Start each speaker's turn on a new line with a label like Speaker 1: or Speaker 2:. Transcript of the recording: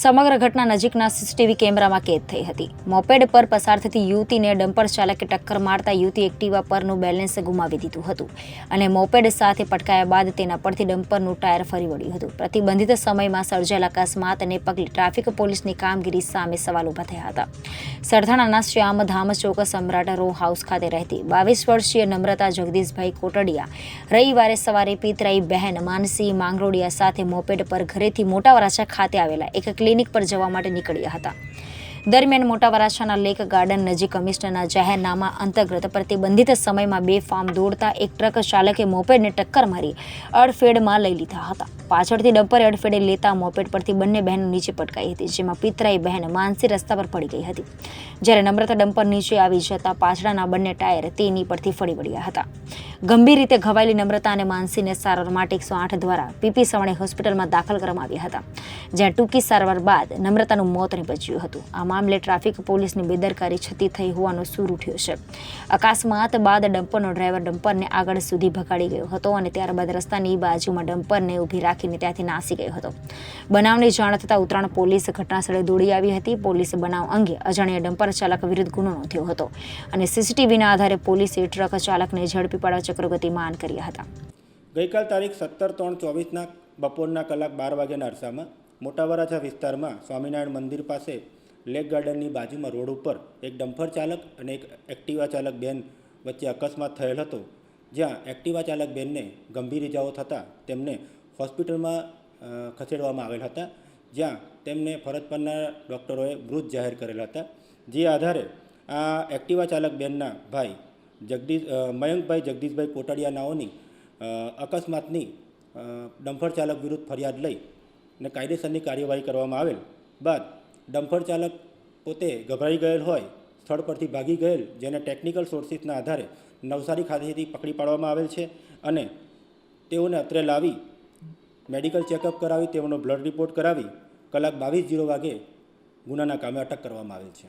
Speaker 1: સમગ્ર ઘટના નજીકના સીસીટીવી કેમેરામાં કેદ થઈ હતી. મોપેડ પર પસાર થતી યુવતીને ડમ્પર ચાલકે ટક્કર મારતા યુવતી એક્ટિવા પરનું બેલેન્સ ગુમાવી દીધું હતું અને મોપેડ સાથે પટકાયા બાદ તેના પરથી ડમ્પરનું ટાયર ફરી વળ્યું હતું. પ્રતિબંધિત સમયમાં સર્જાયેલ અકસ્માતને પગલે ટ્રાફિક પોલીસની કામગીરી સામે સવાલ ઊભા થયા હતા. સરથાણાના શ્યામધામ ચોક સમ્રાટ રો હાઉસ ખાતે રહેતી બાવીસ વર્ષીય નમ્રતા જગદીશભાઈ કોટડિયા રવિવારે સવારે પિતરાઈ બહેન માનસી માંગરોડિયા સાથે મોપેડ પર ઘરેથી મોટા વરાછા ખાતે આવેલા એક ક્લિનિક પર જવા માટે નીકળ્યા હતા. દરમિયાન મોટા વરાછાના લેક ગાર્ડન નજીક કમિશનરના જાહેરનામા અંતર્ગત પ્રતિબંધિત સમયમાં બે ફાર્મ દોડતા એક ટ્રક ચાલકે મોપેડને ટક્કર મારી અડફેડમાં લઈ લીધા હતા. પાછળથી ડમ્પરે અડફેડે લેતા મોપેડ પરથી બંને બહેનો નીચે પટકાઈ હતી, જેમાં પિતરાઈ બહેન માનસી રસ્તા પર પડી ગઈ હતી. જ્યારે નમ્રતા ડમ્પર નીચે આવી જતા પાછળના બંને ટાયર તેની પરથી ફળી વળ્યા હતા. ગંભીર રીતે ઘવાયેલી નમ્રતા અને માનસીને સારવાર માટે એકસો આઠ દ્વારા પીપી સવાણે હોસ્પિટલમાં દાખલ કરવામાં આવ્યા હતા, જ્યાં ટૂંકી સારવાર બાદ નમ્રતાનું મોત નીપજ્યું હતું. આ મામલે ટ્રાફિક પોલીસની બેદરકારી છતી થઈ હોવાનો સૂર ઉઠ્યો છે. અકસ્માત બાદ ડમ્પરનો ડ્રાઈવર ડમ્પરને આગળ સુધી ભગાડી ગયો હતો અને ત્યારબાદ રસ્તાની બાજુમાં ડમ્પરને ઊભી રાખીને ત્યાંથી નાસી ગયો હતો. બનાવની જાણ થતાં ઉત્તરાયણ પોલીસ ઘટનાસ્થળે દોડી આવી હતી. પોલીસે બનાવ અંગે અજાણ્યા ડમ્પર ચાલક વિરુદ્ધ ગુનો નોંધ્યો હતો અને સીસીટીવીના આધારે પોલીસે ટ્રક ચાલકને ઝડપી પાડવા ચક્રગતિમાન કર્યા હતા.
Speaker 2: ગઈકાલ તારીખ સત્તર ત્રણ ચોવીસના બપોરના કલાક બાર વાગ્યાના અરસામાં મોટા વરાછા વિસ્તારમાં સ્વામિનારાયણ મંદિર પાસે લેક ગાર્ડનની બાજુમાં રોડ ઉપર એક ડમ્ફર ચાલક અને એક એક્ટિવા ચાલક બેન વચ્ચે અકસ્માત થયેલ હતો, જ્યાં એક્ટિવા ચાલક બેનને ગંભીર ઇજાઓ થતાં તેમને હોસ્પિટલમાં ખસેડવામાં આવેલ હતા, જ્યાં તેમને ફરજ પરના ડૉક્ટરોએ મૃત જાહેર કરેલા હતા. જે આધારે આ એક્ટિવા ચાલક બેનના ભાઈ જગદીશ મયંકભાઈ, જગદીશભાઈ કોટડિયા નાઓની અકસ્માતની ડમ્ફર ચાલક વિરુદ્ધ ફરિયાદ લઈ અને કાયદેસરની કાર્યવાહી કરવામાં આવેલ બાદ ડમ્ફર ચાલક પોતે ગભરાઈ ગયેલ હોય, સ્થળ પરથી ભાગી ગયેલ, જેને ટેકનિકલ સોર્સિસના આધારે નવસારી ખાતેથી પકડી પાડવામાં આવેલ છે અને તેઓને અત્રે લાવી મેડિકલ ચેકઅપ કરાવી, તેઓનો બ્લડ રિપોર્ટ કરાવી કલાક બાવીસ જીરો વાગે ગુનાના કામે અટક કરવામાં આવેલ છે.